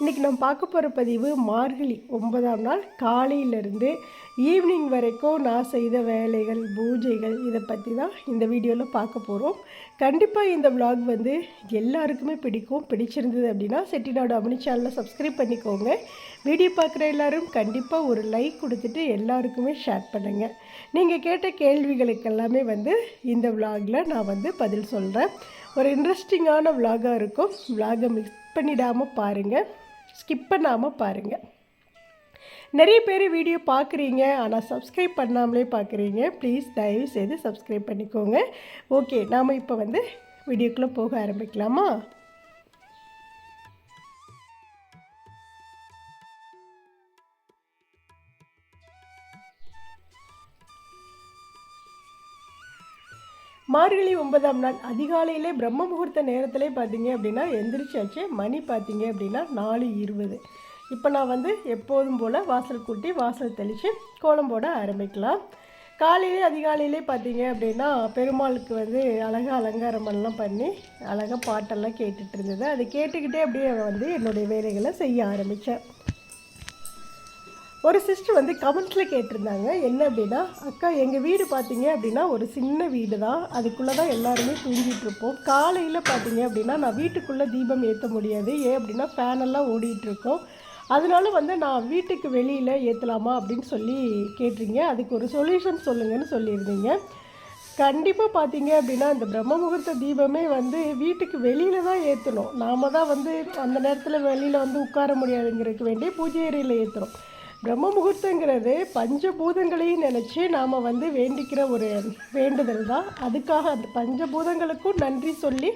இன்றைக்கி நம்ம பார்க்க போகிற பதிவு மார்கழி ஒன்பதாம் நாள் காலையிலேருந்து ஈவினிங் வரைக்கும் நான் செய்த வேலைகள் பூஜைகள் இதை பற்றி தான் இந்த வீடியோவில் பார்க்க போகிறோம் கண்டிப்பாக இந்த விலாக் வந்து எல்லாருக்குமே பிடிக்கும். பிடிச்சிருந்தது அப்படின்னா செட்டிநாடு அமனி சேனலை சப்ஸ்கிரைப் பண்ணிக்கோங்க. வீடியோ பார்க்குற எல்லோரும் கண்டிப்பாக ஒரு லைக் கொடுத்துட்டு எல்லாருக்குமே ஷேர் பண்ணுங்கள் நீங்கள் கேட்ட கேள்விகளுக்கு எல்லாமே வந்து இந்த விலாகில் நான் வந்து பதில் சொல்கிறேன் ஒரு இன்ட்ரெஸ்டிங்கான விலாகாக இருக்கும். விலாகை மிஸ் பண்ணிடாமல் பாருங்கள் ஸ்கிப் பண்ணாமல் பாருங்கள் நிறைய பேர் வீடியோ பார்க்குறீங்க ஆனால் சப்ஸ்கிரைப் பண்ணாமலே பார்க்குறீங்க. ப்ளீஸ் தயவு செய்து சப்ஸ்கிரைப் பண்ணிக்கோங்க. ஓகே நாம் இப்போ வந்து வீடியோக்குள்ளே போக ஆரம்பிக்கலாமா? மார்கழி ஒன்பதாம் நாள் அதிகாலையிலே பிரம்ம முகூர்த்த நேரத்திலே பார்த்தீங்க அப்படின்னா எந்திரிச்சாச்சு மணி பார்த்தீங்க அப்படின்னா நாலு இருபது. இப்போ நான் வந்து எப்போதும் போல் வாசல் கூட்டி வாசல் தெளித்து கோலம் போட ஆரம்பிக்கலாம். காலையிலே அதிகாலையிலே பார்த்தீங்க அப்படின்னா பெருமாளுக்கு வந்து அழகாக அலங்காரமெல்லாம் பண்ணி அழகாக பாட்டெல்லாம் கேட்டுட்டு இருந்தது. அதை கேட்டுக்கிட்டே அப்படியே வந்து என்னுடைய வேலைகளை செய்ய ஆரம்பித்தேன் ஒரு சிஸ்டர் வந்து கமெண்ட்ஸில் கேட்டிருந்தாங்க. என்ன அப்படின்னா அக்கா எங்கள் வீடு பார்த்தீங்க அப்படின்னா ஒரு சின்ன வீடு தான். அதுக்குள்ளே தான் எல்லாருமே தூங்கிட்டுருப்போம் காலையில் பார்த்தீங்க அப்படின்னா நான் வீட்டுக்குள்ளே தீபம் ஏற்ற முடியாது. ஏன் அப்படின்னா ஃபேனெல்லாம் ஓடிட்டுருக்கோம் அதனால வந்து நான் வீட்டுக்கு வெளியில் ஏற்றலாமா அப்படின்னு சொல்லி கேட்டிருங்க அதுக்கு ஒரு சொல்யூஷன் சொல்லுங்கன்னு சொல்லியிருந்தீங்க. கண்டிப்பாக பார்த்தீங்க அப்படின்னா இந்த பிரம்ம முகூர்த்த தீபமே வந்து வீட்டுக்கு வெளியில் தான் ஏற்றணும் நாம தான் வந்து அந்த நேரத்தில் வெளியில் வந்து உட்கார முடியாதுங்கிறதுக்கு வேண்டிய பூஜை அறையில் ஏற்றுறோம் பிரம்ம முகூர்த்தங்கிறது பஞ்சபூதங்களையும் நினச்சி நாம் வந்து வேண்டிக்கிற ஒரு வேண்டுதல் தான். அதுக்காக அந்த பஞ்சபூதங்களுக்கும் நன்றி சொல்லி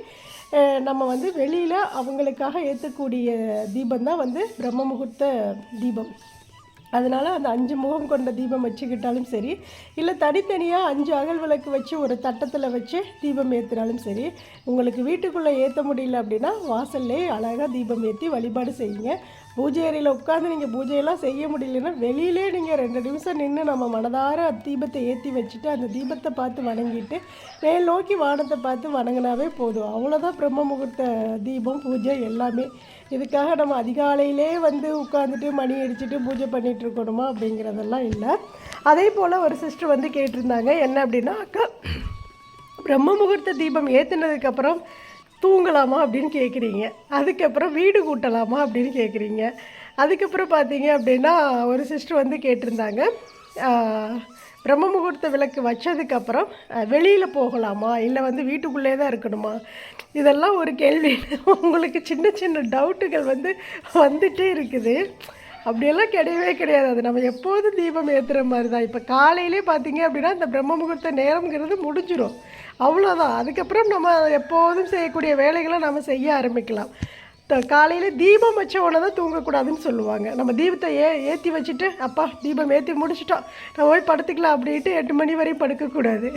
நம்ம வந்து வெளியில் அவங்களுக்காக ஏற்றக்கூடிய தீபம் தான் வந்து பிரம்ம முகூர்த்த தீபம். அதனால் அந்த அஞ்சு முகம் கொண்ட தீபம் வச்சுக்கிட்டாலும் சரி இல்லை தனித்தனியாக அஞ்சு அகல் விளக்கு வச்சு ஒரு தட்டத்தில் வச்சு தீபம் ஏற்றினாலும் சரி உங்களுக்கு வீட்டுக்குள்ளே ஏற்ற முடியல அப்படின்னா வாசல்லே அழகாக தீபம் ஏற்றி வழிபாடு செய்யுங்க. பூஜை அறையில் உட்காந்து நீங்கள் பூஜையெல்லாம் செய்ய முடியலன்னா வெளியிலே நீங்கள் ரெண்டு நிமிஷம் நின்று நம்ம மனதார தீபத்தை ஏற்றி வச்சுட்டு அந்த தீபத்தை பார்த்து வணங்கிட்டு மேல் நோக்கி வானத்தை பார்த்து வணங்கினாவே போதும். அவ்வளோதான் பிரம்ம முகூர்த்த தீபம் பூஜை எல்லாமே. இதுக்காக நம்ம அதிகாலையிலே வந்து உட்காந்துட்டு மணி அடிச்சுட்டு பூஜை பண்ணிகிட்டு இருக்கணுமா அப்படிங்கிறதெல்லாம் இல்லை. அதே போல் ஒரு சிஸ்டர் வந்து கேட்டிருந்தாங்க என்ன அப்படின்னா அக்கா பிரம்ம முகூர்த்த தீபம் ஏற்றுனதுக்கப்புறம் தூங்கலாமா அப்படின்னு கேட்குறீங்க அதுக்கப்புறம் வீடு கூட்டலாமா அப்படின்னு கேட்குறீங்க அதுக்கப்புறம் பார்த்தீங்க அப்படின்னா ஒரு சிஸ்டர் வந்து கேட்டிருந்தாங்க. பிரம்ம முகூர்த்த விளக்கு வச்சதுக்கப்புறம் வெளியில் போகலாமா? இல்லை வந்து வீட்டுக்குள்ளே தான் இருக்கணுமா? இதெல்லாம் ஒரு கேள்வி. உங்களுக்கு சின்ன சின்ன டவுட்டுகள் வந்து வந்துட்டே இருக்குது. அப்படியெல்லாம் கிடையவே கிடையாது. அது நம்ம எப்போதும் தீபம் ஏற்றுற மாதிரி தான் இப்போ காலையிலே பார்த்தீங்க அப்படின்னா இந்த பிரம்ம முகூர்த்த நேரங்கிறது முடிஞ்சிடும் அவ்வளோதான் அதுக்கப்புறம் நம்ம எப்போதும் செய்யக்கூடிய வேலைகளை நம்ம செய்ய ஆரம்பிக்கலாம். காலையில் தீபம் வச்ச உடனே தான் தூங்கக்கூடாதுன்னு சொல்லுவாங்க. நம்ம தீபத்தை ஏ ஏற்றி வச்சுட்டு அப்பா தீபம் ஏற்றி முடிச்சிட்டோம். நம்ம போய் படுத்துக்கலாம் அப்படின்ட்டு எட்டு மணி வரையும் படுக்கக்கூடாது.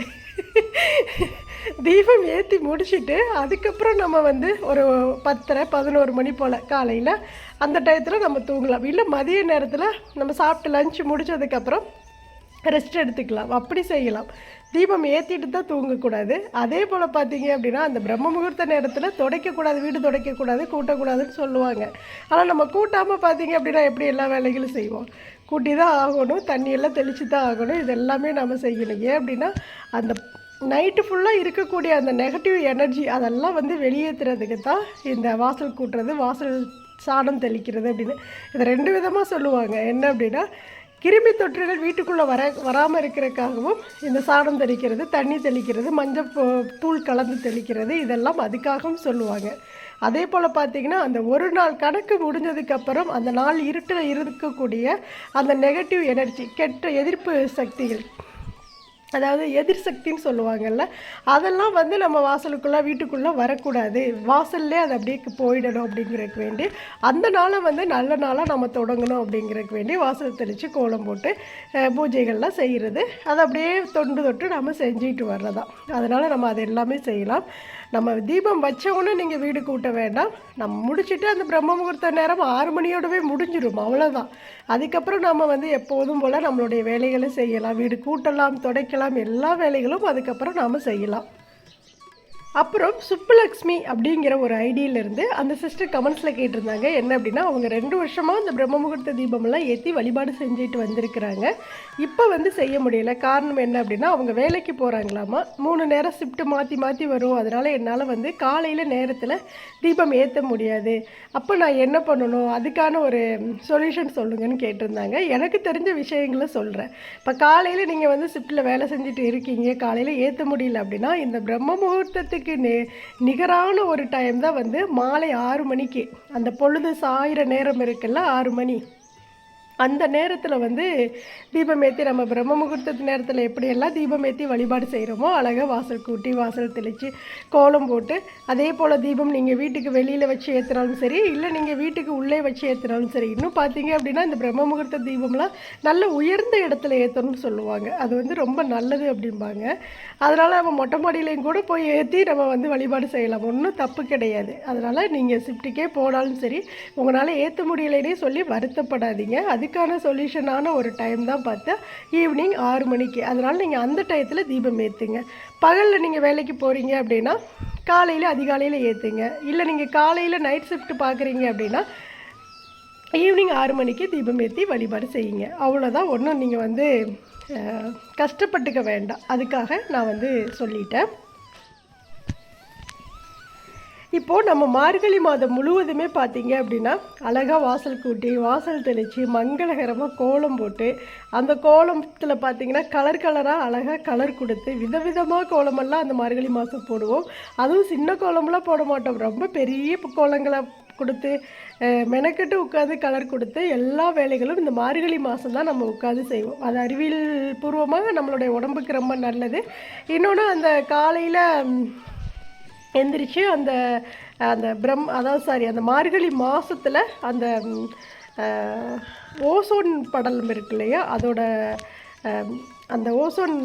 தீபம் ஏற்றி முடிச்சுட்டு அதுக்கப்புறம் நம்ம வந்து ஒரு பத்தரை பதினோரு மணி போல் காலையில் அந்த டயத்தில் நம்ம தூங்கலாம். இல்லை மதிய நேரத்தில் நம்ம சாப்பிட்டு லஞ்ச் முடிச்சதுக்கப்புறம் ரெஸ்ட் எடுத்துக்கலாம். அப்படி செய்யலாம். தீபம் ஏற்றிட்டு தான் தூங்கக்கூடாது. அதே போல் பார்த்தீங்க அப்படின்னா அந்த பிரம்ம முகூர்த்த நேரத்தில் துடைக்கக்கூடாது வீடு துடைக்கக்கூடாது கூட்டக்கூடாதுன்னு சொல்லுவாங்க. ஆனால் நம்ம கூட்டாமல் பார்த்தீங்க அப்படின்னா எப்படி எல்லா வேலைகளும் செய்வோம்? கூட்டி தான் ஆகணும் தண்ணியெல்லாம் தெளித்து தான் ஆகணும் இது எல்லாமே நம்ம செய்யணும். ஏன் அப்படின்னா அந்த நைட்டு ஃபுல்லாக இருக்கக்கூடிய அந்த நெகட்டிவ் எனர்ஜி அதெல்லாம் வந்து வெளியேற்றுறதுக்கு தான் இந்த வாசல் கூட்டுறது வாசல் சாணம் தெளிக்கிறது அப்படின்னு. இதை ரெண்டு விதமாக சொல்லுவாங்க. என்ன அப்படின்னா கிருமி தொற்றுகள் வீட்டுக்குள்ளே வர வராமல் இருக்கிறதுக்காகவும் இந்த சாணம் தெளிக்கிறது தண்ணி தெளிக்கிறது மஞ்சள் தூள் கலந்து தெளிக்கிறது இதெல்லாம் அதுக்காகவும் சொல்லுவாங்க. அதே போல் பார்த்தீங்கன்னா அந்த ஒரு நாள் கணக்கு முடிஞ்சதுக்கப்புறம் அந்த நாள் இருட்டில் இருக்கக்கூடிய அந்த நெகட்டிவ் எனர்ஜி கெட்ட எதிர்ப்பு சக்திகள் அதாவது எதிர் சக்தின்னு சொல்லுவாங்கள்ல அதெல்லாம் வந்து நம்ம வாசலுக்குள்ளே வீட்டுக்குள்ளே வரக்கூடாது. வாசல்லே அது அப்படியே போயிடணும் அப்படிங்கிறதுக்கு வேண்டி அந்த நாளை வந்து நல்ல நாளாக நம்ம தொடங்கணும் அப்படிங்கிறதுக்கு வேண்டி வாசல் தெளித்து கோலம் போட்டு பூஜைகள்லாம் செய்கிறது அதை அப்படியே தொண்டு தொட்டு நம்ம செஞ்சுட்டு வர்றதான் அதனால் நம்ம அது எல்லாமே செய்யலாம். நம்ம தீபம் வச்ச உடனே நீங்கள் வீடு கூட்ட வேண்டாம். நம்ம முடிச்சுட்டு அந்த பிரம்ம முகூர்த்த நேரம் ஆறு மணியோடவே முடிஞ்சிடும் அவ்வளோதான் அதுக்கப்புறம் நம்ம வந்து எப்போதும் போல் நம்மளுடைய வேலைகளை செய்யலாம். வீடு கூட்டலாம் துடைக்கலாம் எல்லா வேலைகளும் அதுக்கப்புறம் நாம் செய்யலாம். அப்புறம் சுப்புலக்ஷ்மி அப்படிங்கிற ஒரு ஐடியிலேருந்து அந்த சிஸ்டர் கமெண்ட்ஸில் கேட்டிருந்தாங்க. என்ன அப்படின்னா அவங்க ரெண்டு வருஷமாக அந்த பிரம்ம முகூர்த்த தீபமெல்லாம் ஏற்றி வழிபாடு செஞ்சுட்டு வந்திருக்கிறாங்க. இப்போ வந்து செய்ய முடியல. காரணம் என்ன அப்படின்னா அவங்க வேலைக்கு போகிறாங்களாமா மூணு நேரம் ஷிஃப்ட்டு மாற்றி மாற்றி வரும். அதனால் என்னால் வந்து காலையில் நேரத்தில் தீபம் ஏற்ற முடியாது. அப்போ நான் என்ன பண்ணணும்? அதுக்கான ஒரு சொல்யூஷன் சொல்லுங்கன்னு கேட்டிருந்தாங்க. எனக்கு தெரிஞ்ச விஷயங்களை சொல்கிறேன் இப்போ காலையில் நீங்கள் வந்து ஷிஃப்ட்டில் வேலை செஞ்சுட்டு இருக்கீங்க. காலையில் ஏற்ற முடியல அப்படின்னா இந்த பிரம்ம முகூர்த்தத்துக்கு நெ நிகரான ஒரு டைம் தான் வந்து மாலை ஆறு மணிக்கு. அந்த பொழுது சாயிற நேரம் இருக்குல்ல ஆறு மணி. அந்த நேரத்தில் வந்து தீபம் ஏற்றி நம்ம பிரம்ம முகூர்த்தத்து நேரத்தில் எப்படியெல்லாம் தீபம் ஏற்றி வழிபாடு செய்கிறோமோ அழகாக வாசல் கூட்டி வாசல் தெளித்து கோலம் போட்டு அதே போல் தீபம் நீங்கள் வீட்டுக்கு வெளியில் வச்சு ஏற்றுனாலும் சரி இல்லை நீங்கள் வீட்டுக்கு உள்ளே வச்சு ஏற்றுனாலும் சரி இன்னும் பார்த்தீங்க அப்படின்னா இந்த பிரம்ம முகூர்த்த தீபம்லாம் நல்ல உயர்ந்த இடத்துல ஏற்றணும்னு சொல்லுவாங்க. அது வந்து ரொம்ப நல்லது அப்படிம்பாங்க. அதனால் நம்ம மொட்டை மாடியிலையும் கூட போய் ஏற்றி நம்ம வந்து வழிபாடு செய்யலாம். ஒன்றும் தப்பு கிடையாது. அதனால் நீங்கள் சிப்டிக்கே போனாலும் சரி உங்களால் ஏற்ற முடியலைன்னே சொல்லி வருத்தப்படாதீங்க. அது அதுக்கான சொல்யூஷனான ஒரு டைம் தான் பார்த்தா ஈவினிங் ஆறு மணிக்கு. அதனால் நீங்கள் அந்த டயத்தில் தீபம் ஏற்றுங்க பகலில் நீங்கள் வேலைக்கு போகிறீங்க அப்படின்னா காலையில் அதிகாலையில் ஏற்றுங்க இல்லை நீங்கள் காலையில் நைட் ஷிஃப்ட் பார்க்குறீங்க அப்படின்னா ஈவினிங் ஆறு மணிக்கு தீபம் ஏற்றி வழிபாடு செய்யுங்க. அவ்வளோதான் ஒன்றும் நீங்கள் வந்து கஷ்டப்பட்டுக்க வேண்டாம். அதுக்காக நான் வந்து சொல்லிட்டேன். இப்போது நம்ம மார்கழி மாதம் முழுவதுமே பார்த்தீங்க அப்படின்னா அழகாக வாசல் கூட்டி வாசல் தெளித்து மங்களகரமாக கோலம் போட்டு அந்த கோலத்தில் பார்த்தீங்கன்னா கலர் கலராக அழகாக கலர் கொடுத்து விதவிதமாக கோலமெல்லாம் அந்த மார்கழி மாதம் போடுவோம். அதுவும் சின்ன கோலமெல்லாம் போட மாட்டோம். ரொம்ப பெரிய கோலங்களை கொடுத்து மெனக்கெட்டு உட்காந்து கலர் கொடுத்து எல்லா வேலைகளும் இந்த மார்கழி மாதம் தான் நம்ம உட்காந்து செய்வோம். அது அறிவியல் பூர்வமாக நம்மளுடைய உடம்புக்கு ரொம்ப நல்லது. இன்னொன்று அந்த காலையில் எந்திரிச்சு அந்த அந்த பிரம் அதாவது சாரி அந்த மார்கழி மாதத்தில் அந்த ஓசோன் படலம் இருக்கு இல்லையா? அதோட அந்த ஓசோன்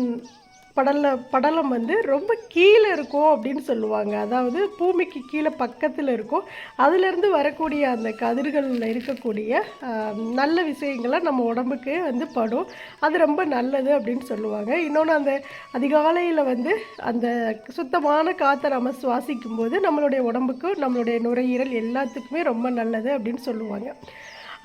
படல படலம் வந்து ரொம்ப கீழே இருக்கும் அப்படின்னு சொல்லுவாங்க. அதாவது பூமிக்கு கீழே பக்கத்தில் இருக்கும். அதுலேருந்து வரக்கூடிய அந்த கதிர்களில் இருக்கக்கூடிய நல்ல விஷயங்களை நம்ம உடம்புக்கு வந்து படும். அது ரொம்ப நல்லது அப்படின்னு சொல்லுவாங்க. இன்னொன்று அந்த அதிகாலையில் வந்து அந்த சுத்தமான காற்றை நம்ம சுவாசிக்கும் போது நம்மளுடைய உடம்புக்கு நம்மளுடைய நுரையீரல் எல்லாத்துக்குமே ரொம்ப நல்லது அப்படின்னு சொல்லுவாங்க.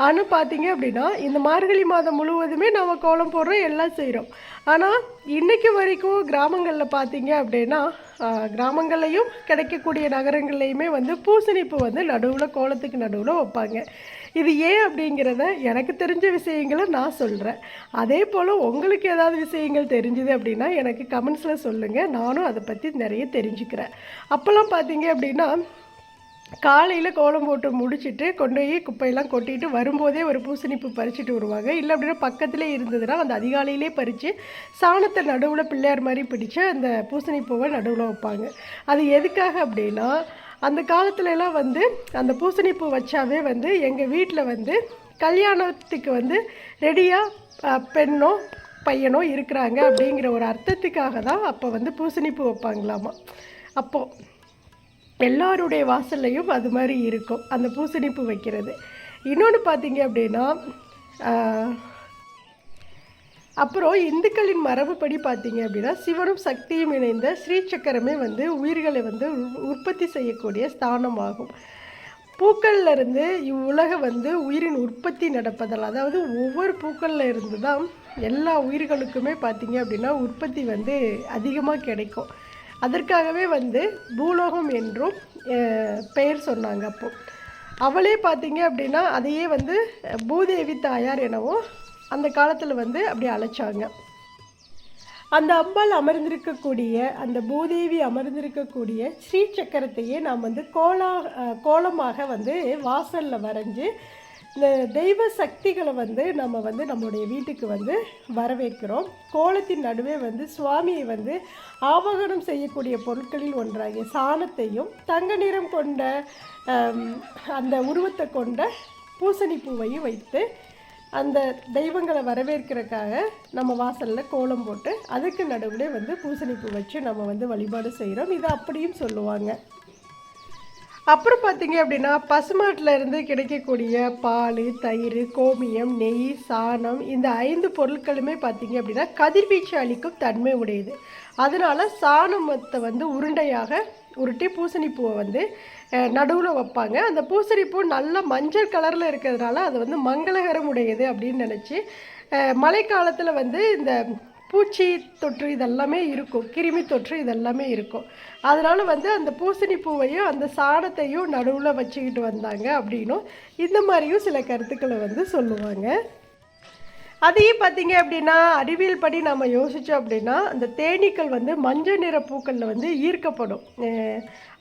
ஆனால் பார்த்தீங்க அப்படின்னா இந்த மார்கழி மாதம் முழுவதுமே நம்ம கோலம் போடுறோம் எல்லாம் செய்கிறோம் ஆனால் இன்னைக்கு வரைக்கும் கிராமங்களில் பார்த்தீங்க அப்படின்னா கிராமங்கள்லையும் கிடைக்கக்கூடிய நகரங்கள்லையுமே வந்து பூசணிப்பு வந்து நடுவில் கோலத்துக்கு நடுவில் வைப்பாங்க. இது ஏன் அப்படிங்கிறத எனக்கு தெரிஞ்ச விஷயங்களை நான் சொல்கிறேன் அதே போல் உங்களுக்கு ஏதாவது விஷயங்கள் தெரிஞ்சுது அப்படின்னா எனக்கு கமெண்ட்ஸில் சொல்லுங்கள் நானும் அதை பற்றி நிறைய தெரிஞ்சுக்கிறேன். அப்போல்லாம் பார்த்தீங்க அப்படின்னா காலையில் கோலம் போட்டு முடிச்சிட்டு கொண்டு போய் குப்பையெல்லாம் கொட்டிட்டு வரும்போதே ஒரு பூசணிப்பூ பறிச்சுட்டு வருவாங்க. இல்லை அப்படின்னா பக்கத்தில் இருந்ததுன்னா அந்த அதிகாலையிலே பறித்து சாணத்தை நடுவில் பிள்ளையார் மாதிரி பிடிச்சு அந்த பூசணிப்பூவை நடுவில் வைப்பாங்க. அது எதுக்காக அப்படின்னா அந்த காலத்துலலாம் வந்து அந்த பூசணிப்பூ வச்சாவே வந்து எங்கள் வீட்டில் வந்து கல்யாணத்துக்கு வந்து ரெடியாக பெண்ணோ பையனோ இருக்கிறாங்க அப்படிங்கிற ஒரு அர்த்தத்துக்காக தான் அப்போ வந்து பூசணிப்பூ வைப்பாங்களாமா. அப்போது எல்லாருடைய வாசல்லையும் அது மாதிரி இருக்கும். அந்த பூசணிப்பு வைக்கிறது. இன்னொன்று பார்த்தீங்க அப்படின்னா அப்புறம் இந்துக்களின் மரபுப்படி பார்த்தீங்க அப்படின்னா சிவனும் சக்தியும் இணைந்த ஸ்ரீசக்கரமே வந்து உயிர்களை வந்து உ- உற்பத்தி செய்யக்கூடிய ஸ்தானமாகும். பூக்கள்ல இருந்து இவ்வுலக வந்து உயிரின் உற்பத்தி நடப்பதால் அதாவது ஒவ்வொரு பூக்கள்ல இருந்து தான் எல்லா உயிர்களுக்குமே பார்த்தீங்க அப்படின்னா உற்பத்தி வந்து அதிகமாக கிடைக்கும். அதற்காகவே வந்து பூலோகம் என்றும் பெயர் சொன்னாங்க அப்போ. அவளே பார்த்தீங்க அப்படின்னா அதையே வந்து பூதேவி தாயார் எனவும் அந்த காலத்தில் வந்து அப்படி அழைச்சாங்க. அந்த அம்பாள் அமர்ந்திருக்கக்கூடிய அந்த பூதேவி அமர்ந்திருக்கக்கூடிய ஸ்ரீ சக்கரத்தையே நாம் வந்து கோலா கோலமாக வந்து வாசலில் வரைஞ்சி இந்த தெய்வ சக்திகளை வந்து நம்ம வந்து நம்மளுடைய வீட்டுக்கு வந்து வரவேற்கிறோம். கோலத்தின் நடுவே வந்து சுவாமியை வந்து ஆவாகனம் செய்யக்கூடிய பொருட்களில் ஒன்றாகிய சாணத்தையும் தங்க நிறம் கொண்ட அந்த உருவத்தை கொண்ட பூசணி பூவையும் வைத்து அந்த தெய்வங்களை வரவேற்கிறதுக்காக நம்ம வாசலில் கோலம் போட்டு அதுக்கு நடுவில் வந்து பூசணிப்பூ வச்சு நம்ம வந்து வழிபாடு செய்கிறோம் இதை அப்படியும் சொல்லுவாங்க. அப்புறம் பார்த்தீங்க அப்படின்னா பசுமாட்டில் இருந்து கிடைக்கக்கூடிய பால் தயிர் கோமியம் நெய் சாணம் இந்த ஐந்து பொருட்களுமே பார்த்தீங்க அப்படின்னா கதிர்வீச்சு அளிக்கும் தன்மை உடையது. அதனால் சாணமத்தை வந்து உருண்டையாக உருட்டி பூசணிப்பூவை வந்து நடுவில் வைப்பாங்க. அந்த பூசணிப்பூ நல்ல மஞ்சள் கலரில் இருக்கிறதுனால அது வந்து மங்களகரம் உடையது அப்படின்னு நினச்சி மழைக்காலத்தில் வந்து இந்த பூச்சி தொற்று இதெல்லாமே இருக்கும். கிருமி தொற்று இதெல்லாமே இருக்கும். அதனால் வந்து அந்த பூசணி பூவையும் அந்த சாணத்தையும் நடுவில் வச்சுக்கிட்டு வந்தாங்க அப்படின்னும் இந்த மாதிரியும் சில கருத்துக்களை வந்து சொல்லுவாங்க. அதையும் பார்த்தீங்க அப்படின்னா அறிவியல் படி நம்ம யோசித்தோம் அப்படின்னா அந்த தேனீக்கள் வந்து மஞ்சள் நிற பூக்களில் வந்து ஈர்க்கப்படும்.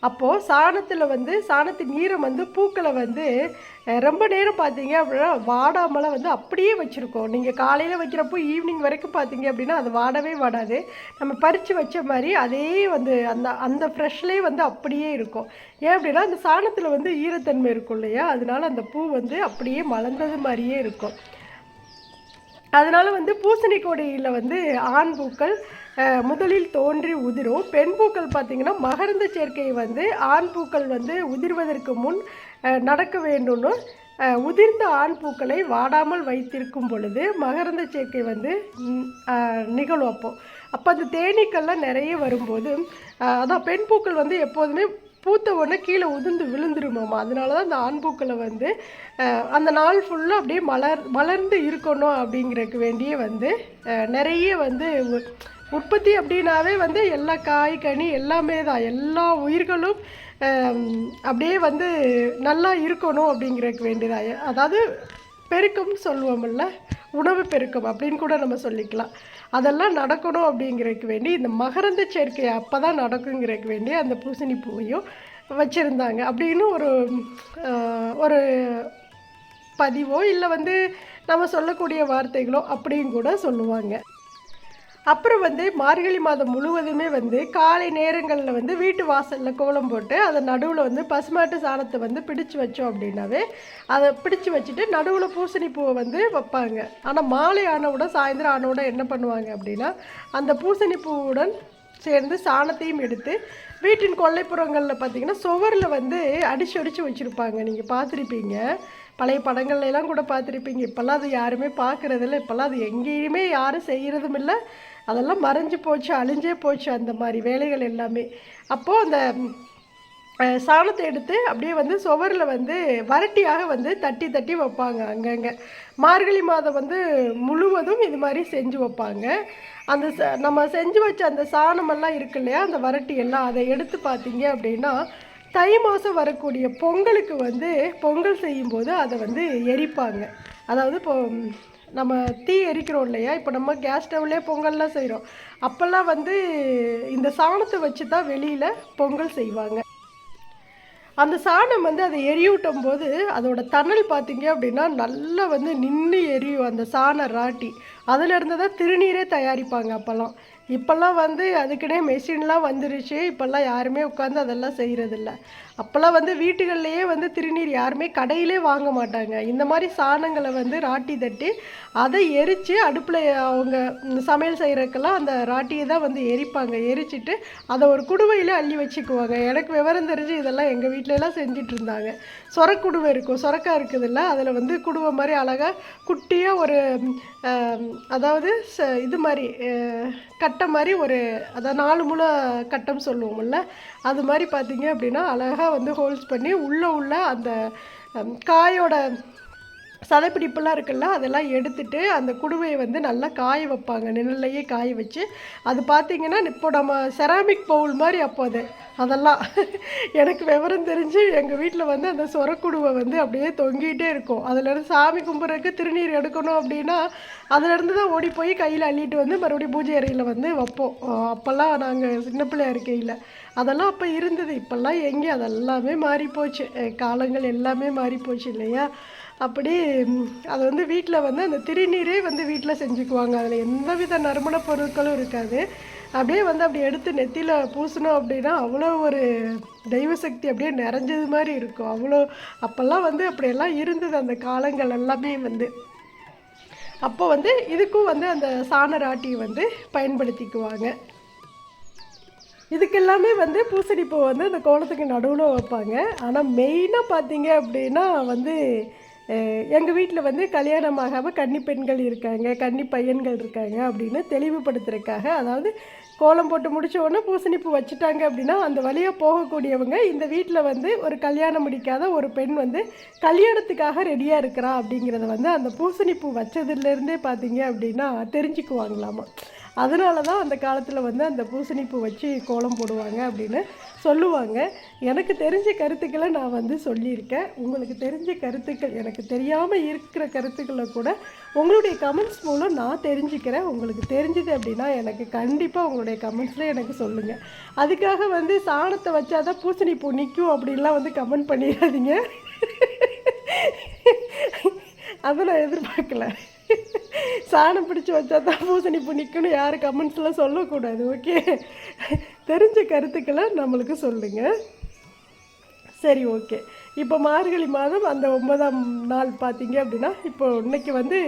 அப்போது சாணத்தில் வந்து சாணத்தின் ஈரம் வந்து பூக்களை வந்து ரொம்ப நேரம் பார்த்தீங்க அப்படின்னா வாடாமலாம் வந்து அப்படியே வச்சுருக்கோம். நீங்கள் காலையில் வைக்கிறப்போ ஈவினிங் வரைக்கும் பார்த்தீங்க அப்படின்னா அது வாடவே வாடாது. நம்ம பறித்து வச்ச மாதிரி அதே வந்து அந்த அந்த ஃப்ரெஷ்லேயே வந்து அப்படியே இருக்கும். ஏன் அப்படின்னா அந்த சாணத்தில் வந்து ஈரத்தன்மை இருக்கும் இல்லையா? அதனால அந்த பூ வந்து அப்படியே மலர்ந்தது மாதிரியே இருக்கும். அதனால் வந்து பூசணி கொடியில் வந்து ஆண் பூக்கள் முதலில் தோன்றி உதிரும். பெண் பூக்கள் பார்த்திங்கன்னா மகரந்த சேர்க்கை வந்து ஆண் பூக்கள் வந்து உதிர்வதற்கு முன் நடக்க வேண்டும்னு உதிர்ந்த ஆண் பூக்களை வாடாமல் வைத்திருக்கும் பொழுது மகரந்த சேர்க்கை வந்து நிகழும் அப்போது அப்போ அந்த தேனீக்கள்லாம் நிறைய வரும்போது அதான் பெண் பூக்கள் வந்து எப்போதுமே பூத்த உடனே கீழே உதிர்ந்து விழுந்துருமாம்மா அதனால தான் அந்த ஆண் பூக்களை வந்து அந்த நாள் ஃபுல்லாக அப்படியே மலர் மலர்ந்து இருக்கணும் அப்படிங்கிறதுக்கு வேண்டியே வந்து நிறைய வந்து உற்பத்தி அப்படின்னாவே வந்து எல்லா காய் கனி எல்லாமே தான். எல்லா உயிர்களும் அப்படியே வந்து நல்லா இருக்கணும் அப்படிங்கிறதுக்கு வேண்டியதாக அதாவது பெருக்கம்னு சொல்லுவோம்ல உணவு பெருக்கம் அப்படின்னு கூட நம்ம சொல்லிக்கலாம். அதெல்லாம் நடக்கணும் அப்படிங்கிறதுக்கு வேண்டி இந்த மகரந்த சேர்க்கை அப்போ தான் நடக்குங்கிறதுக்கு வேண்டி அந்த பூசணி பூவையும் வச்சுருந்தாங்க. அப்படின்னு ஒரு ஒரு பதிவோ இல்லை வந்து நம்ம சொல்லக்கூடிய வார்த்தைகளோ அப்படின்னு கூட சொல்லுவாங்க. அப்புறம் வந்து மார்கழி மாதம் முழுவதுமே வந்து காலை நேரங்களில் வந்து வீட்டு வாசலில் கோலம் போட்டு அதை நடுவில் வந்து பசுமாட்டு சாணத்தை வந்து பிடிச்சு வச்சோம் அப்படின்னாவே அதை பிடிச்சு வச்சுட்டு நடுவில் பூசணி பூவை வந்து வைப்பாங்க. ஆனால் மாலை ஆனவுடன் சாயந்தரம் ஆனவுடன் என்ன பண்ணுவாங்க அப்படின்னா அந்த பூசணி பூவுடன் சேர்ந்து சாணத்தையும் எடுத்து வீட்டின் கொல்லைப்புறங்களில் பார்த்தீங்கன்னா சுவரில் வந்து அடிச்சு அடித்து வச்சுருப்பாங்க. நீங்கள் பார்த்துருப்பீங்க பழைய படங்கள்லாம் கூட பார்த்துருப்பீங்க. இப்போல்லாம் அது யாருமே பார்க்குறதில்ல. இப்போல்லாம் அது எங்கேயுமே யாரும் செய்கிறதும் இல்லை. அதெல்லாம் மறைஞ்சு போச்சு அழிஞ்சே போச்சு அந்த மாதிரி வேலைகள் எல்லாமே. அப்போது அந்த சாணத்தை எடுத்து அப்படியே வந்து சுவரில் வந்து வரட்டியாக வந்து தட்டி தட்டி வைப்பாங்க அங்கங்கே. மார்கழி மாதம் வந்து முழுவதும் இது மாதிரி செஞ்சு வைப்பாங்க. அந்த நம்ம செஞ்சு வச்ச அந்த சாணமெல்லாம் இருக்கு இல்லையா? அந்த வரட்டி எல்லாம் அதை எடுத்து பார்த்தீங்க அப்படின்னா தை மாதம் வரக்கூடிய பொங்கலுக்கு வந்து பொங்கல் செய்யும்போது அதை வந்து எரிப்பாங்க. அதாவது இப்போ நம்ம தீ எரிக்கிறோம் இல்லையா? இப்போ நம்ம கேஸ் ஸ்டவ்லேயே பொங்கல்லாம் செய்கிறோம் அப்போல்லாம் வந்து இந்த சாணத்தை வச்சு தான் வெளியில் பொங்கல் செய்வாங்க. அந்த சாணம் வந்து அதை எரியூட்டும் போது அதோட தணல் பார்த்தீங்க அப்படின்னா நல்லா வந்து நின்று எரியும் அந்த சாண ராட்டி. அதிலிருந்து தான் திருநீரே தயாரிப்பாங்க அப்போல்லாம். இப்போல்லாம் வந்து அதுக்குன்னே மெஷின்லாம் வந்துருச்சு. இப்போல்லாம் யாருமே உட்காந்து அதெல்லாம் செய்கிறதில்ல அப்போல்லாம் வந்து வீட்டுகள்லேயே வந்து திருநீர் யாருமே கடையிலே வாங்க மாட்டாங்க. இந்த மாதிரி சாணங்களை வந்து ராட்டி தட்டி அதை எரித்து அடுப்பில் அவங்க சமையல் செய்கிறதுக்கெல்லாம் அந்த ராட்டியை தான் வந்து எரிப்பாங்க. எரிச்சிட்டு அதை ஒரு குடுவையில் அள்ளி வச்சுக்குவாங்க. எனக்கு விவரம் தெரிஞ்சு இதெல்லாம் எங்கள் வீட்டிலலாம் செஞ்சிட்டு இருந்தாங்க. சொரக்குடுவை இருக்கும். சொரக்கா இருக்குதுல்ல அதில் வந்து குடுவை மாதிரி அழகாக குட்டியாக ஒரு அதாவது இது மாதிரி கட்டை மாதிரி ஒரு அதாவது நாலு முளை கட்டம் சொல்லுவோம்ல அது மாதிரி பார்த்தீங்க அப்படின்னா அழகாக வந்து ஹோல்ஸ் பண்ணி உள்ளே உள்ள அந்த காயோட சதைப்பிடிப்புலாம் இருக்குல்ல அதெல்லாம் எடுத்துட்டு அந்த குடுவையை வந்து நல்லா காய வைப்பாங்க நிழல்லையே காய வச்சு. அது பார்த்திங்கன்னா இப்போ நம்ம செராமிக் பவுல் மாதிரி அப்போ அது. அதெல்லாம் எனக்கு விவரம் தெரிஞ்சு எங்கள் வீட்டில் வந்து அந்த சொரக்குடுவை வந்து அப்படியே தொங்கிட்டே இருக்கும். அதுலேருந்து சாமி கும்பிட்றதுக்கு திருநீர் எடுக்கணும் அப்படின்னா அதுலேருந்து தான் ஓடி போய் கையில் அள்ளிட்டு வந்து மறுபடியும் பூஜை அறையில் வந்து வைப்போம். அப்போல்லாம் நாங்கள் சின்ன பிள்ளையா இருக்கையில் அதெல்லாம் அப்போ இருந்தது. இப்போல்லாம் எங்கே அதெல்லாமே மாறிப்போச்சு. காலங்கள் எல்லாமே மாறிப்போச்சு இல்லையா? அப்படி அதை வந்து வீட்டில் வந்து அந்த திருநீரே வந்து வீட்டில் செஞ்சுக்குவாங்க. அதில் எந்த வித நறுமண பொருட்களும் இருக்காது. அப்படியே வந்து அப்படி எடுத்து நெத்தியில் பூசணும் அப்படின்னா அவ்வளோ ஒரு தெய்வ சக்தி அப்படியே நிறைஞ்சது மாதிரி இருக்கும். அவ்வளோ அப்போல்லாம் வந்து அப்படியெல்லாம் இருந்தது அந்த காலங்கள் எல்லாமே வந்து. அப்போ வந்து இதுக்கும் வந்து அந்த சாணராட்டியை வந்து பயன்படுத்திக்குவாங்க. இதுக்கெல்லாமே வந்து பூசணிப்பூ வந்து அந்த கோலத்துக்கு நடுவில் வைப்பாங்க. ஆனால் மெயினாக பார்த்தீங்க அப்படின்னா வந்து எங்கள் வீட்டில் வந்து கல்யாணம் ஆகாமல் கன்னி பெண்கள் இருக்காங்க கன்னி பையன்கள் இருக்காங்க அப்படின்னு தெளிவுபடுத்துறதுக்காக அதாவது கோலம் போட்டு முடித்த உடனே பூசணிப்பூ வச்சுட்டாங்க அப்படின்னா அந்த வழியாக போகக்கூடியவங்க இந்த வீட்டில் வந்து ஒரு கல்யாணம் முடிக்காத ஒரு பெண் வந்து கல்யாணத்துக்காக ரெடியாக இருக்கிறா அப்படிங்கிறத வந்து அந்த பூசணிப்பூ வச்சதுலேருந்தே பார்த்தீங்க அப்படின்னா தெரிஞ்சுக்குவாங்களாமா. அதனால தான் அந்த காலத்தில் வந்து அந்த பூசணிப்பூ வச்சு கோலம் போடுவாங்க அப்படின்னு சொல்லுவாங்க. எனக்கு தெரிஞ்ச கருத்துக்களை நான் வந்து சொல்லியிருக்கேன். உங்களுக்கு தெரிஞ்ச கருத்துக்கள் எனக்கு தெரியாமல் இருக்கிற கருத்துக்களை கூட உங்களுடைய கமெண்ட்ஸ் மூலம் நான் தெரிஞ்சுக்கிறேன். உங்களுக்கு தெரிஞ்சது அப்படின்னா எனக்கு கண்டிப்பாக உங்களுடைய கமெண்ட்ஸில் எனக்கு சொல்லுங்கள் அதுக்காக வந்து சாணத்தை வச்சா தான் பூசணிப்பூ நிற்கும் அப்படின்லாம் வந்து கமெண்ட் பண்ணிடாதீங்க. அதை நான் எதிர்பார்க்கல. சாணம் பிடிச்சி வச்சா தான் பூசணி இப்போ நிற்கணும் யாரும் கமெண்ட்ஸ்லாம் சொல்லக்கூடாது ஓகே தெரிஞ்ச கருத்துக்களை நம்மளுக்கு சொல்லுங்கள் சரி ஓகே இப்போ மார்கழி மாதம் அந்த ஒன்பதாம் நாள் பார்த்தீங்க அப்படின்னா இப்போ இன்னைக்கு வந்து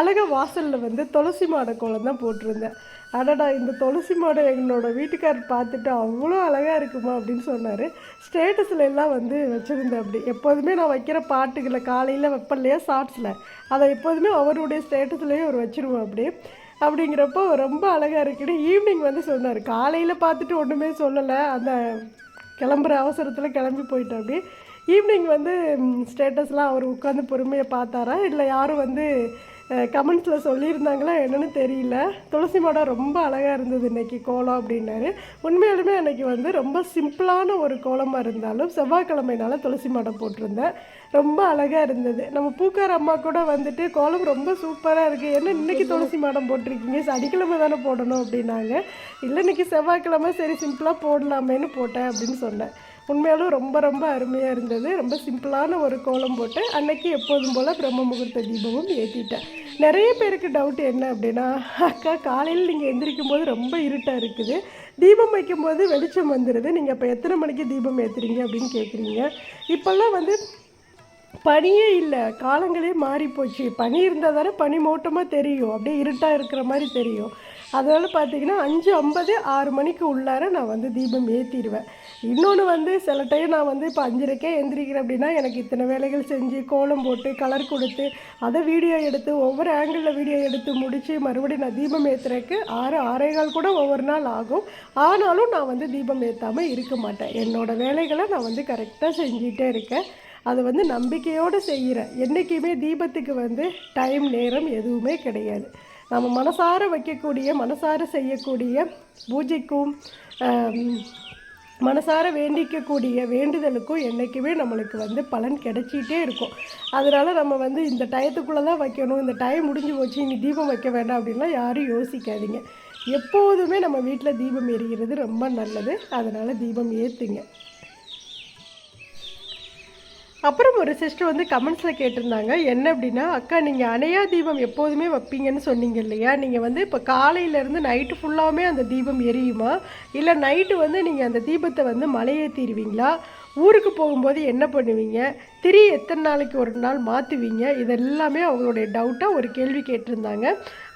அழகாக வாசலில் வந்து துளசி மாட கோலம் தான் போட்டிருந்தேன். அடடா இந்த துளசி மாடை என்னோட வீட்டுக்காரர் பார்த்துட்டு அவ்வளோ அழகாக இருக்குமா அப்படின்னு சொன்னார். ஸ்டேட்டஸில் எல்லாம் வந்து வச்சுருந்தேன் அப்படி. எப்போதுமே நான் வைக்கிற பாட்டுகளை காலையில் வெப்பல்லையா ஷார்ட்ஸில். அதை எப்போதுமே அவருடைய ஸ்டேட்டஸ்லேயே அவர் வச்சுருவோம் அப்படி. அப்படிங்கிறப்போ ரொம்ப அழகாக இருக்குன்னு ஈவினிங் வந்து சொன்னார். காலையில் பார்த்துட்டு ஒன்றுமே சொல்லலை. அந்த கிளம்புற அவசரத்தில் கிளம்பி போயிட்டேன் அப்படி. ஈவினிங் வந்து ஸ்டேட்டஸ்லாம் அவர் உட்காந்து பொறுமையை பார்த்தாரா? இல்லை யாரும் வந்து கமெண்ட்ஸில் சொல்லியிருந்தாங்களா என்னன்னு தெரியல. துளசி மாடம் ரொம்ப அழகாக இருந்தது இன்றைக்கி கோலம் அப்படின்னாரு. உண்மையாலுமே அன்றைக்கி வந்து ரொம்ப சிம்பிளான ஒரு கோலமாக இருந்தாலும் செவ்வாய்க்கிழமைனால துளசி மாடம் போட்டிருந்தேன். ரொம்ப அழகாக இருந்தது. நம்ம பூக்கார அம்மா கூட வந்துட்டு கோலம் ரொம்ப சூப்பராக இருக்குது என்ன இன்றைக்கி துளசி மாடம் போட்டிருக்கீங்க? சனிக்கிழமை தானே போடணும் அப்படின்னாங்க. இல்லை இன்றைக்கி செவ்வாய்க்கிழமை சரி சிம்பிளாக போடலாமேன்னு போட்டேன் அப்படின்னு சொன்னேன். உண்மையாலும் ரொம்ப ரொம்ப அருமையாக இருந்தது. ரொம்ப சிம்பிளான ஒரு கோலம் போட்டு அன்னைக்கு எப்போதும் போல் பிரம்ம முகூர்த்த தீபமும் ஏற்றிட்டேன் நிறைய பேருக்கு டவுட் என்ன அப்படின்னா அக்கா காலையில் நீங்கள் எந்திரிக்கும் போது ரொம்ப இருட்டாக இருக்குது. தீபம் வைக்கும்போது வெளிச்சம் வந்துடுது நீங்கள் இப்போ எத்தனை மணிக்கு தீபம் ஏற்றுறீங்க அப்படின்னு கேட்குறீங்க இப்போல்லாம் வந்து பனியே இல்லை. காலங்களே மாறி போச்சு. பனி இருந்தால் தானே பனி மூட்டமாக தெரியும். அப்படியே இருட்டாக இருக்கிற மாதிரி தெரியும். அதனால் பார்த்தீங்கன்னா அஞ்சு ஐம்பது ஆறு மணிக்கு உள்ளார நான் வந்து தீபம் ஏற்றிடுவேன் இன்னொன்று வந்து சில டைம் நான் வந்து இப்போ அஞ்சரைக்கே எந்திரிக்கிறேன் அப்படின்னா எனக்கு இத்தனை வேலைகள் செஞ்சு கோலம் போட்டு கலர் கொடுத்து அதை வீடியோ எடுத்து ஒவ்வொரு ஆங்கிளில் வீடியோ எடுத்து முடித்து மறுபடியும் நான் தீபம் ஏற்றுறதுக்கு ஆறு ஆறேகால் கூட ஒவ்வொரு நாள் ஆகும். ஆனாலும் நான் வந்து தீபம் ஏற்றாமல் இருக்க மாட்டேன். என்னோடய வேலைகளை நான் வந்து கரெக்டாக செஞ்சிகிட்டே இருக்கேன். அதை வந்து நம்பிக்கையோடு செய்கிறேன் என்றைக்குமே தீபத்துக்கு வந்து டைம் நேரம் எதுவுமே கிடையாது. நம்ம மனசார வைக்கக்கூடிய மனசார செய்யக்கூடிய பூஜைக்கும் மனசார வேண்டிக்கக்கூடிய வேண்டுதலுக்கும் என்றைக்குமே நம்மளுக்கு வந்து பலன் கிடைச்சிட்டே இருக்கும். அதனால் நம்ம வந்து இந்த டயத்துக்குள்ளே தான் வைக்கணும். இந்த டைம் முடிஞ்சு போச்சு இனி தீபம் வைக்க வேண்டாம் அப்படின்லாம் யாரும் யோசிக்காதீங்க. எப்போதுமே நம்ம வீட்டில் தீபம் எரிகிறது ரொம்ப நல்லது. அதனால் தீபம் ஏற்றுங்க அப்புறம் ஒரு சிஸ்டர் வந்து கமெண்ட்ஸில் கேட்டிருந்தாங்க என்ன அப்படின்னா அக்கா நீங்கள் அணையா தீபம் எப்போதுமே வைப்பீங்கன்னு சொன்னீங்க இல்லையா? நீங்கள் வந்து இப்போ காலையிலேருந்து நைட்டு ஃபுல்லாகவே அந்த தீபம் எரியுமா? இல்லை நைட்டு வந்து நீங்கள் அந்த தீபத்தை வந்து மலையேற்றிடுவீங்களா ஊருக்கு போகும்போது என்ன பண்ணுவீங்க? திரி எத்தனை நாளைக்கு ஒரு நாள் மாற்றுவீங்க இதெல்லாமே அவங்களுடைய டவுட்டாக ஒரு கேள்வி கேட்டிருந்தாங்க.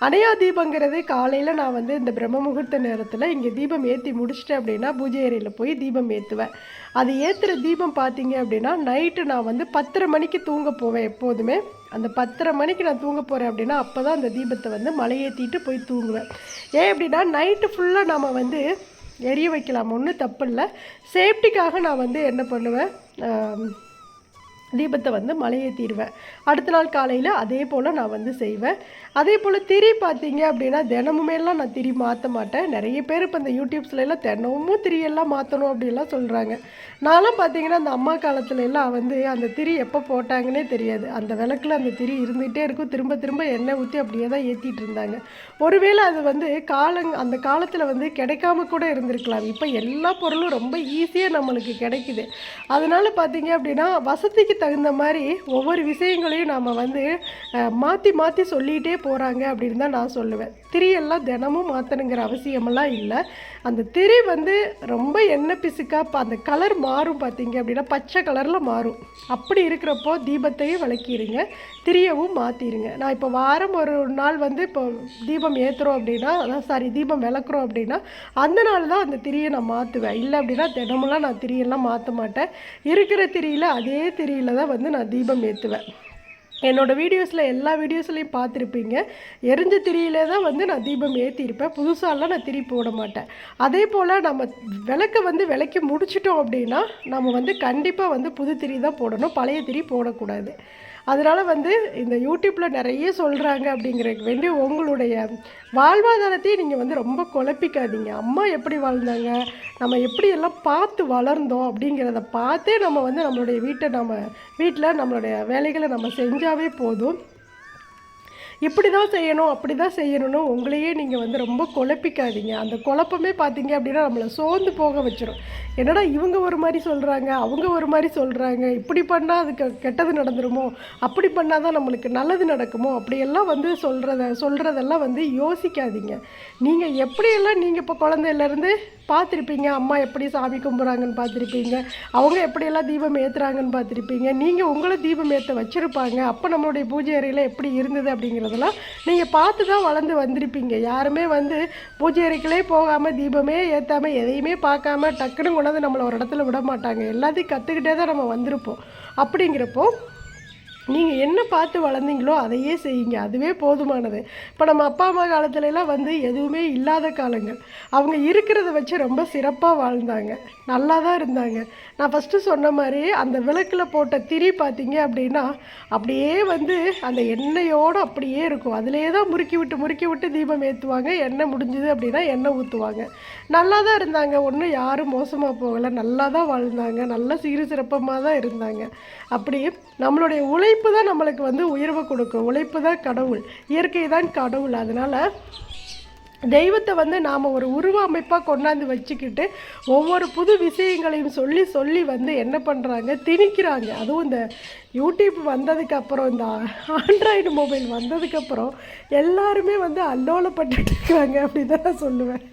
அணையா தீபங்கிறது காலையில் நான் வந்து இந்த பிரம்ம முகூர்த்த நேரத்தில் இங்கே தீபம் ஏற்றி முடிச்சிட்டேன் அப்படின்னா பூஜை அறையில் போய் தீபம் ஏற்றுவேன் அது ஏற்றுற தீபம் பார்த்தீங்க அப்படின்னா நைட்டு நான் வந்து பத்தரை மணிக்கு தூங்க போவேன் எப்போதுமே. அந்த பத்தரை மணிக்கு நான் தூங்க போகிறேன் அப்படின்னா அப்போ தான் அந்த தீபத்தை வந்து மலையேற்றிட்டு போய் தூங்குவேன். ஏன் அப்படின்னா நைட்டு ஃபுல்லாக நம்ம வந்து எரிய வைக்கலாம். ஒன்றும் தப்பு இல்லை சேஃப்டிக்காக நான் வந்து என்ன பண்ணுவேன்? தீபத்தை வந்து மலையேற்றிடுவேன் அடுத்த நாள் காலையில் அதே போல் நான் வந்து செய்வேன். அதே போல் திரி பார்த்தீங்க அப்படின்னா தினமுமேலாம் நான் திரி மாற்ற மாட்டேன். நிறைய பேர் இப்போ இந்த யூடியூப்ஸ்லாம் தினமும் திரியெல்லாம் மாற்றணும் அப்படின்லாம் சொல்கிறாங்க நானும் பார்த்தீங்கன்னா அந்த அம்மா காலத்துல எல்லாம் வந்து அந்த திரி எப்போ போட்டாங்கன்னே தெரியாது. அந்த விளக்கில் அந்த திரி இருந்துகிட்டே இருக்கும். திரும்ப திரும்ப எண்ணெய் ஊற்றி அப்படியே தான் ஏற்றிட்டு இருந்தாங்க. ஒருவேளை அது வந்து காலங் அந்த காலத்தில் வந்து கிடைக்காம கூட இருந்திருக்கலாம். இப்போ எல்லா பொருளும் ரொம்ப ஈஸியாக நம்மளுக்கு கிடைக்குது. அதனால் பார்த்தீங்க அப்படின்னா வசதிக்கு தகுந்த மாதிரி ஒவ்வொரு விஷயங்களையும் நாம் வந்து மாற்றி மாற்றி சொல்லிகிட்டே போகிறாங்க அப்படின்னு தான் நான் சொல்லுவேன். திரியெல்லாம் தினமும் மாற்றணுங்கிற அவசியமெல்லாம் இல்லை. அந்த திரி வந்து ரொம்ப எண்ணெய் பிசுக்காக இப்போ அந்த கலர் மாறும் பார்த்தீங்க அப்படின்னா பச்சை கலரில் மாறும். அப்படி இருக்கிறப்போ தீபத்தையும் விளக்கிடுங்க திரியவும் மாற்றிடுங்க நான் இப்போ வாரம் ஒரு நாள் வந்து இப்போ தீபம் ஏற்றுறோம் அப்படின்னா அதான் சாரி தீபம் விளக்குறோம் அப்படின்னா அந்த நாள் தான் அந்த திரியை நான் மாற்றுவேன் இல்லை அப்படின்னா தினமெல்லாம் நான் திரியெல்லாம் மாற்ற மாட்டேன். இருக்கிற திரியில் அதே திரியில் தான் வந்து நான் தீபம் ஏற்றுவேன் என்னோடய வீடியோஸில் எல்லா வீடியோஸ்லையும் பார்த்துருப்பீங்க. எரிஞ்ச திரியில தான் வந்து நான் தீபம் ஏற்றிருப்பேன் புதுசாலாம் நான் திரி போட மாட்டேன். அதே போல் நம்ம விளக்க வந்து விளக்கி முடிச்சிட்டோம் அப்படின்னா நம்ம வந்து கண்டிப்பாக வந்து புது திரி தான் போடணும். பழைய திரி போடக்கூடாது. அதனால் வந்து இந்த யூடியூப்பில் நிறைய சொல்கிறாங்க அப்படிங்கிறதுக்கு வேண்டி உங்களுடைய வாழ்வாதாரத்தையும் நீங்கள் வந்து ரொம்ப குழப்பிக்காதீங்க. அம்மா எப்படி வாழ்ந்தாங்க? நம்ம எப்படி எல்லாம் பார்த்து வளர்ந்தோம் அப்படிங்கிறத பார்த்தே நம்ம வந்து நம்மளுடைய வீட்டை நம்ம வீட்டில் நம்மளுடைய வேலைகளை நம்ம செஞ்சாவே போதும். இப்படி தான் செய்யணும் அப்படி தான் செய்யணும்னு உங்களையே நீங்கள் வந்து ரொம்ப குழப்பிக்காதீங்க. அந்த குழப்பமே பார்த்தீங்க அப்படின்னா நம்மளை சோர்ந்து போக வச்சிடும் என்னடா இவங்க ஒரு மாதிரி சொல்கிறாங்க அவங்க ஒரு மாதிரி சொல்கிறாங்க இப்படி பண்ணால் அதுக்கு கெட்டது நடந்துருமோ அப்படி பண்ணால் தான் நம்மளுக்கு நல்லது நடக்குமோ அப்படியெல்லாம் வந்து சொல்கிறத சொல்கிறதெல்லாம் வந்து யோசிக்காதீங்க. நீங்கள் எப்படியெல்லாம் நீங்கள் இப்போ குழந்தையிலேருந்து பார்த்துருப்பீங்க அம்மா எப்படி சாமி கும்பிட்றாங்கன்னு பார்த்துருப்பீங்க அவங்க எப்படியெல்லாம் தீபம் ஏற்றுறாங்கன்னு பார்த்துருப்பீங்க நீங்கள் உங்களை தீபம் ஏற்ற வச்சுருப்பாங்க அப்போ நம்மளுடைய பூஜை அறையில் எப்படி இருந்தது அப்படிங்கிறதெல்லாம் நீங்கள் பார்த்து தான் வளர்ந்து வந்திருப்பீங்க. யாருமே வந்து பூஜை அறைக்கிலே போகாமல் தீபமே ஏற்றாமல் எதையுமே பார்க்காம டக்குன்னு கொண்டாந்து நம்மளை ஒரு இடத்துல விட மாட்டாங்க. எல்லாத்தையும் கற்றுக்கிட்டே தான் நம்ம வந்திருப்போம். அப்படிங்கிறப்போ நீங்கள் என்ன பார்த்து வளர்ந்தீங்களோ அதையே செய்யுங்க. அதுவே போதுமானது. இப்போ நம்ம அப்பா அம்மா காலத்துலலாம் வந்து எதுவுமே இல்லாத காலங்கள். அவங்க இருக்கிறத வச்சு ரொம்ப சிறப்பாக வாழ்ந்தாங்க. நல்லா தான் இருந்தாங்க. நான் ஃபஸ்ட்டு சொன்ன மாதிரி அந்த விளக்கில் போட்ட திரி பார்த்தீங்க அப்படின்னா அப்படியே வந்து அந்த எண்ணெயோடு அப்படியே இருக்கும். அதிலே தான் முறுக்கி விட்டு முறுக்கி விட்டு தீபம் ஏற்றுவாங்க எண்ணெய் முடிஞ்சுது அப்படின்னா எண்ணெய் ஊற்றுவாங்க நல்லா தான் இருந்தாங்க. ஒன்றும் யாரும் மோசமாக போகலை. நல்லா தான் வாழ்ந்தாங்க. நல்ல சீரு சிறப்பமாக தான் இருந்தாங்க. அப்படி நம்மளுடைய உழைப்பு தான் நம்மளுக்கு வந்து உயர்வை கொடுக்கும். உழைப்பு தான் கடவுள். இயற்கை தான் கடவுள். அதனால் தெய்வத்தை வந்து நாம் ஒரு உருவ அமைப்பாக கொண்டாந்து வச்சுக்கிட்டு ஒவ்வொரு புது விஷயங்களையும் சொல்லி சொல்லி வந்து என்ன பண்ணுறாங்க திணிக்கிறாங்க. அதுவும் இந்த யூடியூப் வந்ததுக்கப்புறம் இந்த ஆண்ட்ராய்டு மொபைல் வந்ததுக்கப்புறம் எல்லாருமே வந்து அல்லோலப்பட்டு இருக்காங்க. அப்படின்னு தான் நான் சொல்லுவேன்.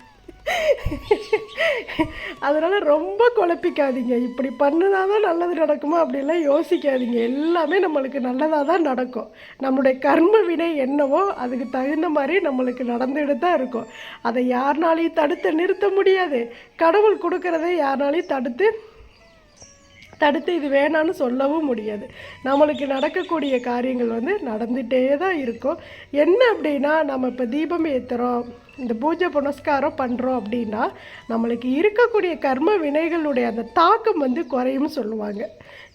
அதனால் ரொம்ப குழப்பிக்காதீங்க. இப்படி பண்ணுனா தான் நல்லது நடக்குமா அப்படிலாம் யோசிக்காதீங்க. எல்லாமே நம்மளுக்கு நல்லதாக தான் நடக்கும். நம்மளுடைய கர்ம வினை என்னவோ அதுக்கு தகுந்த மாதிரி நம்மளுக்கு நடந்துகிட்டு தான் இருக்கும். அதை யாருனாலையும் தடுத்து நிறுத்த முடியாது. கடவுள் கொடுக்குறதை யாருனாலையும் தடுத்து தடுத்து இது வேணான்னு சொல்லவும் முடியாது. நம்மளுக்கு நடக்கக்கூடிய காரியங்கள் வந்து நடந்துகிட்டே தான் இருக்கும். என்ன அப்படின்னா நம்ம இப்போ தீபம் ஏற்றுறோம் இந்த பூஜை புனஸ்காரம் பண்ணுறோம் அப்படின்னா நம்மளுக்கு இருக்கக்கூடிய கர்ம வினைகளுடைய அந்த தாக்கம் வந்து குறையும்னு சொல்லுவாங்க.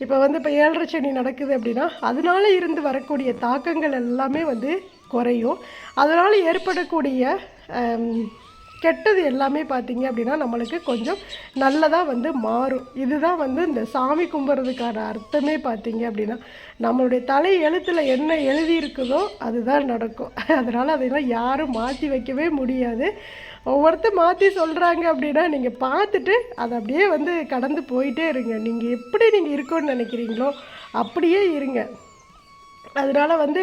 இப்போ வந்து இப்போ ஏழரை சனி நடக்குது அப்படின்னா அதனால இருந்து வரக்கூடிய தாக்கங்கள் எல்லாமே வந்து குறையும். அதனால் ஏற்படக்கூடிய கெட்டது எல்லாமே பார்த்தீங்க அப்படின்னா நம்மளுக்கு கொஞ்சம் நல்லதாக வந்து மாறும். இதுதான் வந்து இந்த சாமி கும்பிட்றதுக்கான அர்த்தமே பார்த்தீங்க அப்படின்னா. நம்மளுடைய தலை எழுத்தில் என்ன எழுதியிருக்குதோ அதுதான் நடக்கும். அதனால் அதெல்லாம் யாரும் மாற்றி வைக்கவே முடியாது. ஒவ்வொருத்தர் மாற்றி சொல்கிறாங்க அப்படின்னா நீங்கள் பார்த்துட்டு அதை அப்படியே வந்து கடந்து போயிட்டே இருங்க. நீங்கள் எப்படி நீங்கள் இருக்கோன்னு நினைக்கிறீங்களோ அப்படியே இருங்க. அதனால் வந்து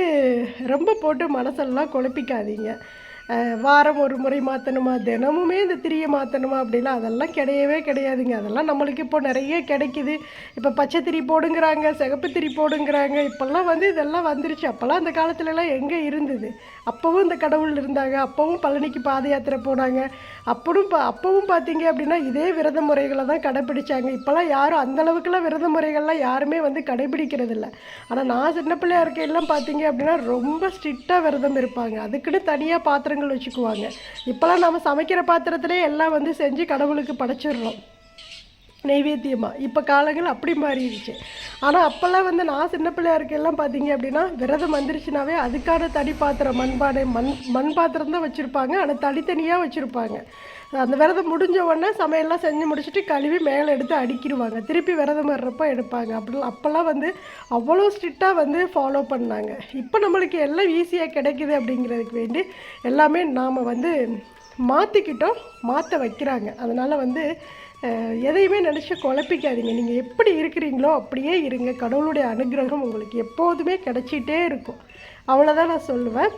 ரொம்ப போட்டு மனசெல்லாம் குழப்பிக்காதீங்க. வாரம் ஒரு முறை மாற்றணுமா தினமுமே இந்த திரியை மாற்றணுமா அப்படிலாம் அதெல்லாம் கிடையவே கிடையாதுங்க. அதெல்லாம் நம்மளுக்கு இப்போ நிறைய கிடைக்குது. இப்போ பச்சை திரி போடுங்கிறாங்க சிகப்பு திரி போடுங்கிறாங்க. இப்போல்லாம் வந்து இதெல்லாம் வந்துருச்சு. அப்போல்லாம் அந்த காலத்துலலாம் எங்கே இருந்தது? அப்போவும் இந்த கடவுள் இருந்தாங்க அப்போவும் பழனிக்கு பாத யாத்திரை போனாங்க. அப்படும் பா அப்போவும் பார்த்தீங்க அப்படின்னா இதே விரத முறைகளை தான் கடைப்பிடிச்சாங்க. இப்போல்லாம் யாரும் அந்தளவுக்குலாம் விரத முறைகள்லாம் யாருமே வந்து கடைபிடிக்கிறது இல்லை ஆனால் நான் சின்ன பிள்ளையா இருக்கையெல்லாம் பார்த்தீங்க அப்படின்னா ரொம்ப ஸ்ட்ரிக்டாக விரதம் இருப்பாங்க. அதுக்குன்னு தனியாக பாத்திரங்கள் வச்சுக்குவாங்க. இப்போல்லாம் நம்ம சமைக்கிற பாத்திரத்திலே எல்லாம் வந்து செஞ்சு கடவுளுக்கு படைச்சிடுறோம். நைவேத்தியமாக இப்போ காலங்கள் அப்படி மாறிடுச்சு. ஆனால் அப்போல்லாம் வந்து நான் சின்ன பிள்ளையா இருக்கையெல்லாம் பார்த்தீங்க அப்படின்னா விரதம் வந்துருச்சுனாவே அதுக்கான தனி பாத்திரம் மண்பானை மண் மண் பாத்திரம் தான் வச்சுருப்பாங்க. ஆனால் தனித்தனியாக வச்சுருப்பாங்க. அந்த விரதம் முடிஞ்ச உடனே சமையல்லாம் செஞ்சு முடிச்சுட்டு கழுவி மேலே எடுத்து அடிக்கிடுவாங்க. திருப்பி விரதம் வர்றப்போ எடுப்பாங்க. அப்படி அப்போல்லாம் வந்து அவ்வளோ ஸ்ட்ரிக்டாக வந்து ஃபாலோ பண்ணாங்க. இப்போ நம்மளுக்கு எல்லாம் ஈஸியாக கிடைக்குது அப்படிங்கிறதுக்கு வேண்டி எல்லாமே நாம் வந்து மாற்றிக்கிட்டோம் மாற்ற வைக்கிறாங்க. அதனால் வந்து எதையுமே நினச்சி குழப்பிக்காதீங்க. நீங்கள் எப்படி இருக்கிறீங்களோ அப்படியே இருங்க. கடவுளுடைய அனுகிரகம் உங்களுக்கு எப்போதுமே கிடைச்சிட்டே இருக்கும். அவ்வளோதான் நான் சொல்லுவேன்.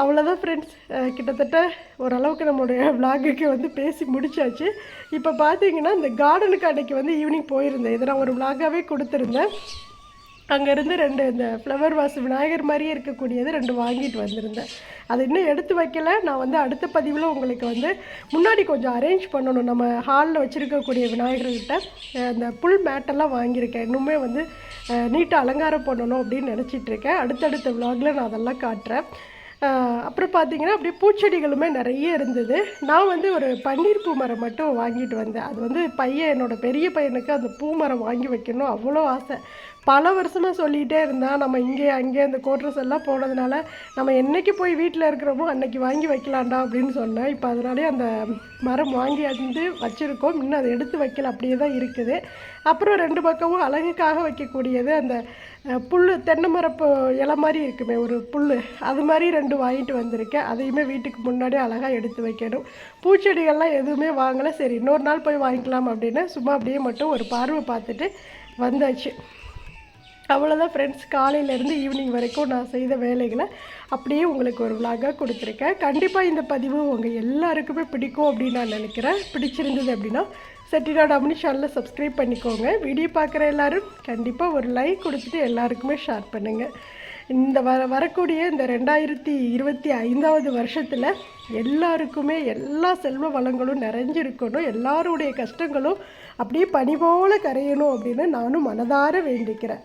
அவ்வளோதான் ஃப்ரெண்ட்ஸ் கிட்டத்தட்ட ஓரளவுக்கு நம்மளுடைய விளாகுக்கு வந்து பேசி முடிச்சாச்சு. இப்போ பார்த்தீங்கன்னா இந்த கார்டனுக்கு அன்னைக்கு வந்து ஈவினிங் போயிருந்தேன். இதை நான் ஒரு விளாகாகவே கொடுத்துருந்தேன். அங்கேருந்து ரெண்டு இந்த ஃப்ளவர் வாஸ் விநாயகர் மாதிரியே இருக்கக்கூடியது ரெண்டு வாங்கிட்டு வந்திருந்தேன். அதை இன்னும் எடுத்து வைக்கல. நான் வந்து அடுத்த பதிவில் உங்களுக்கு வந்து முன்னாடி கொஞ்சம் அரேஞ்ச் பண்ணணும். நம்ம ஹாலில் வச்சுருக்கக்கூடிய விநாயகர்கிட்ட அந்த புல் மேட்டெல்லாம் வாங்கியிருக்கேன். இன்னுமே வந்து நீட்டாக அலங்காரம் பண்ணணும் அப்படின்னு நினச்சிட்ருக்கேன் அடுத்தடுத்த விலாகில் நான் அதெல்லாம் காட்டுறேன். அப்புறம் பார்த்தீங்கன்னா அப்படியே பூச்செடிகளுமே நிறைய இருந்தது. நான் வந்து ஒரு பன்னீர் பூ மரம் மட்டும் வாங்கிட்டு வந்தேன். அது வந்து பையன் என்னோட பெரிய பையனுக்கு அந்த பூ மரம் வாங்கி வைக்கணும் அவ்வளோ ஆசை. பல வருஷமாக சொல்லிகிட்டே இருந்தால் நம்ம இங்கே அங்கே அந்த கோட்ரஸ் எல்லாம் போனதுனால நம்ம என்னைக்கு போய் வீட்டில் இருக்கிறோமோ அன்னைக்கு வாங்கி வைக்கலாம்டா அப்படின்னு சொன்னேன். இப்போ அதனாலே அந்த மரம் வாங்கி வந்து வச்சுருக்கோம். இன்னும் அதை எடுத்து வைக்கல அப்படியே தான் இருக்குது. அப்புறம் ரெண்டு பக்கமும் அழகுக்காக வைக்கக்கூடியது அந்த புல் புல்லு தென்னை மரப்பு இலை மாதிரி இருக்குமே ஒரு புல் அது மாதிரி ரெண்டு வாங்கிட்டு வந்திருக்கேன். அதையுமே வீட்டுக்கு முன்னாடி அழகாக எடுத்து வைக்கணும். பூச்செடிகள்லாம் எதுவுமே வாங்கலை. சரி இன்னொரு நாள் போய் வாங்கிக்கலாம் அப்படின்னு சும்மா அப்படியே மட்டும் ஒரு பார்வை பார்த்துட்டு வந்தாச்சு. அவ்வளோதான் ஃப்ரெண்ட்ஸ் காலையிலேருந்து ஈவினிங் வரைக்கும் நான் செய்த வேலைகளை அப்படியே உங்களுக்கு ஒரு விலாகாக கொடுத்துருக்கேன். கண்டிப்பாக இந்த பதிவு உங்கள் எல்லாருக்குமே பிடிக்கும் அப்படின்னு நான் நினைக்கிறேன். பிடிச்சிருந்தது அப்படின்னா செட்டிநாடு அம்னி சேனலை சப்ஸ்கிரைப் பண்ணிக்கோங்க. வீடியோ பார்க்குற எல்லாரும் கண்டிப்பாக ஒரு லைக் கொடுத்துட்டு எல்லாருக்குமே ஷேர் பண்ணுங்கள் இந்த வர வரக்கூடிய இந்த ரெண்டாயிரத்தி இருபத்தி ஐந்தாவது வருஷத்தில் எல்லாருக்குமே எல்லா செல்வ வளங்களும் நிறைஞ்சிருக்கணும். எல்லாருடைய கஷ்டங்களும் அப்படியே பனி கரையணும் அப்படின்னு நானும் மனதார வேண்டிக்கிறேன்.